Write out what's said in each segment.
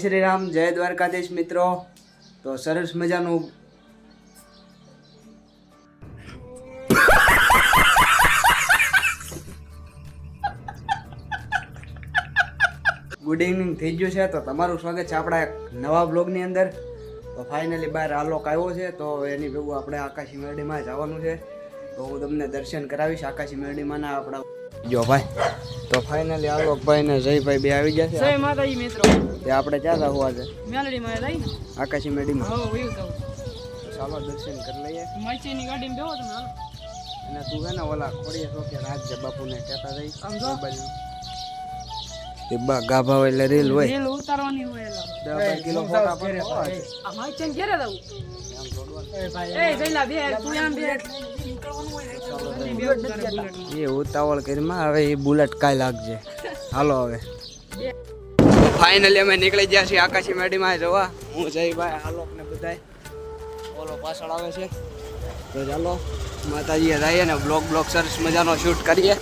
શ્રી રામ જય દ્વારકાધીશ મિત્રો. તો સરસ મજાનું ગુડ ઇવનિંગ થઈ ગયું છે. તો તમારું સ્વાગત છે આપણા એક નવા બ્લોગની અંદર. તો ફાઇનલી બહાર આલોક આવ્યો છે. તો એની ભેગું આપણે આકાશી મેરડીમાં જવાનું છે. તો હું તમને દર્શન કરાવીશ આકાશી મેરડીમાંના આપણા જો ભાઈ તો ફાઇનલી આલોકભાઈ ને જયભાઈ બે આવી ગયા છે. જય માતાજી મિત્રો. તે આપણે ક્યાં જવું આજે મેલડી માં રહી ને આકાશી મેડીમાં. હો વયું કહું. ચાલો દર્શન કરી લઈએ. માઈચી ની ગાડી બેહો તમે અને તું હે ને ઓલા ખોડીએ તો કે રાજ્ય બાપુને કહેતા રહી. આમ જો. એ બા ગાભા એટલે રીલ હોય. રેલ ઉતારવાની હોય એલા. દસ કિલો ફોટા ઘેરે એ જઈલા બે તું આમ બે. એ ઉતાવળ કરીમાં હવે એ બુલેટ કાંઈ લાગજે હાલો હવે. ફાઇનલી અમે નીકળી ગયા છીએ આકાશી મેડીમાં જવા. હું જયભાઈ આલોક ને બધાય. ઓલો પાછળ આવે છે. તો ચાલો માતાજીએ જઈએ ને બ્લોક બ્લોક સરસ મજાનો શૂટ કરીએ.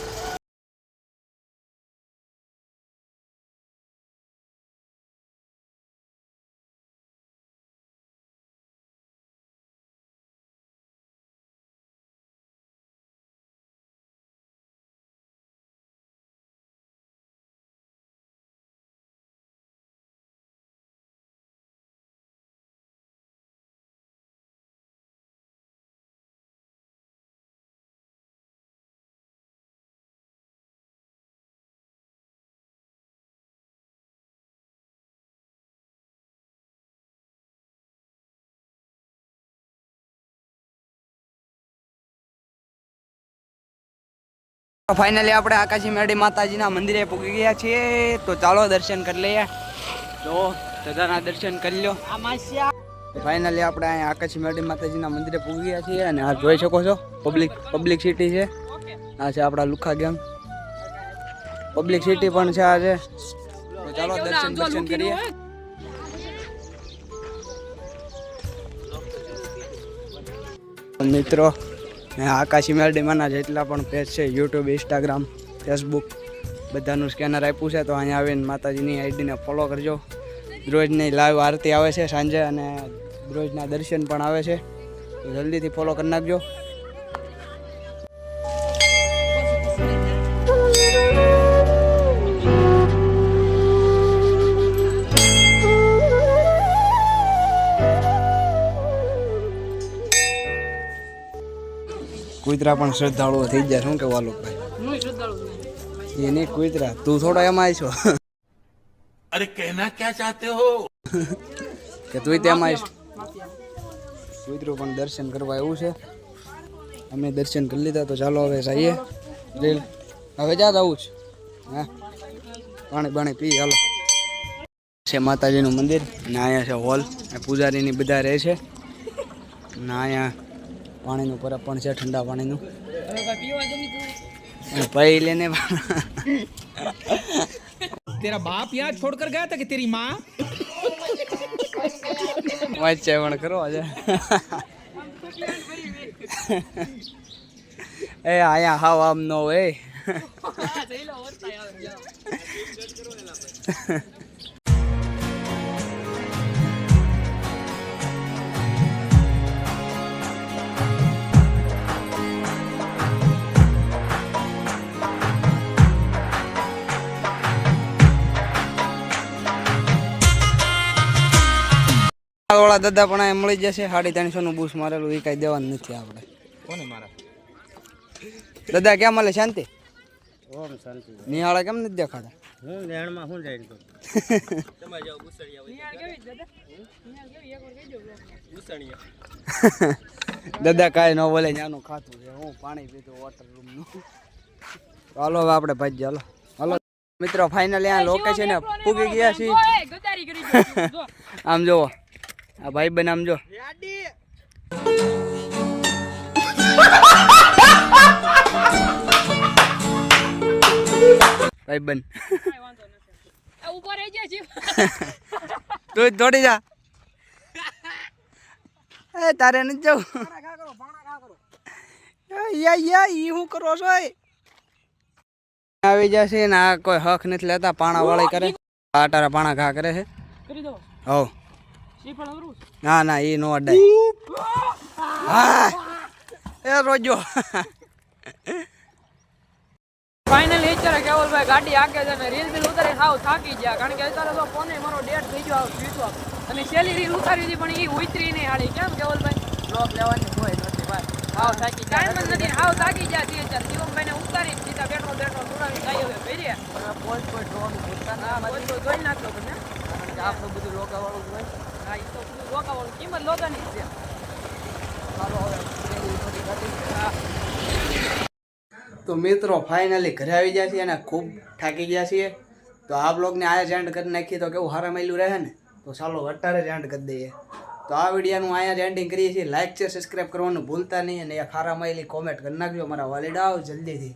ફાઇનલી આપણે આકાશી મેડી માતાજીના મંદિરે પૂગી ગયા છીએ. તો ચાલો દર્શન કરી લઈએ. તો દાદાના દર્શન કરી લો ફાઇનલી આપણે અહીંયા આકાશી મેડી માતાજીના મંદિરે પૂગી ગયા છીએ અને આ જોઈ શકો છો પબ્લિક પબ્લિક સિટી છે. આ છે આપણા લુખા ગેમ. પબ્લિક સિટી પણ છે આજે તો ચાલો દર્શન દર્શન કરીએ. મિત્રો મેં આકાશી મેરડીમાંના જેટલા પણ પેજ છે યુટ્યુબ ઇન્સ્ટાગ્રામ ફેસબુક બધાનું સ્કેનર આપ્યું છે, તો અહીંયા આવીને માતાજીની આઈડીને ફોલો કરજો. રોજની લાઈવ આરતી આવે છે સાંજે અને રોજના દર્શન પણ આવે છે. જલ્દીથી ફોલો કરી નાખજો. કુતરા પણ શ્રદ્ધાળુઓ થઈ જાય શું કે વાલુકભાઈ એને કુતરા. તું થોડા એમાં છો? અરે કહેના ક્યાં ચાહતે હો? કે તું તેમાં કુતરું પણ દર્શન કરવા એવું છે. અમે દર્શન કરી લીધા તો ચાલો હવે જઈએ. હવે જા આવું જ. હા. પાણી પાણી પી હાલો. છે માતાજીનું મંદિર ને અહીંયા છે હોલ. પૂજારીની બધા રહે છે. ને અહીંયા પાણીનું પરબ પણ છે ઠંડા પાણીનું. પૈ લેને તેરા બાપ યહાં છોડકર ગયા હતા કે તેરી માં? વાંચે પણ કરો આજે એ આયા હાવ આમ નો હોય. વાળા દાદા પણ એ મળી જશે. સાડી ત્રણસો નું બૂસ મારેલું એ કાંઈ દેવાનું નથી આપણે. દાદા ક્યાં મળે? શાંતિ? નિહાળા કેમ નથી દેખાતા? દાદા. નિહાળ ન બોલે નાનું ખાતું છે. હું પાણી પીધું વોટર રૂમનું. હાલો આપણે ભાઈ હાલો. હાલો મિત્રો ફાઇનલી આ લોકેશન પૂગી ગયા છીએ. આમ જોવો. આ ભાઈ બન. આમ જો ભાઈ બન ઊભા રહી તું જ દોડી જા. એ તારે નથી જવું. યા યા ઈ હું કરો છો એ? આવી જશે ને આ કોઈ હક નથી લેતા પાણા વાળી કરે. આટારા પાણા ઘા કરે છે. કરી દો. હો ના ના એ નો અડાય. એ રોજો. ફાઇનલી અત્યારે કેવલભાઈ ગાડી આગે છે ને રીલ બિલ ઉતારી હાવ થાકી ગયા. કારણ કે અત્યારે તો ફોને મારો ડેટ થઈ ગયો ઓફ અને છેલ્લી રીલ ઉતારી હતી પણ એ ઉતરી નહીં હાલી. કેમ કેવલભાઈ? બ્લોક લેવાની હોય નથી ભાઈ હાવ થાકી ગયા. ટાઈમ જ નથી હાવ થાકી ગયા છીએ અત્યારે. શિવમભાઈને ઉતારી સીધા પેટ્રોલ પેટ્રોલ સુરાવી જાય હવે ફેરીએ પોઈન્ટ પોઈન્ટ જોવાનું ભૂલતા ના પોચ જોઈ નાખ્યો તમે આપણું બધું લોકાવાળું વાળું હોય. હા એ તો બધું લોકાવાળું કિંમત લોકાની જ છે ચાલો હવે હા તો મિત્રો ફાઇનલી ઘરે આવી ગયા છીએ અને ખૂબ થાકી ગયા છીએ. તો આ બ્લોગને આ જ એન્ડ કરી નાખીએ. તો કેવું હારા માયલું રહે ને? તો ચાલો અત્યારે જ એન્ડ કરી દઈએ. તો આ વિડીયોનું અહીંયા જ એન્ડિંગ કરીએ છીએ. લાઇક છે સબસ્ક્રાઈબ કરવાનું ભૂલતા નહીં અને એક હારા માયલી કોમેન્ટ કરી નાખજો મારા વાલીડાઓ જલ્દીથી.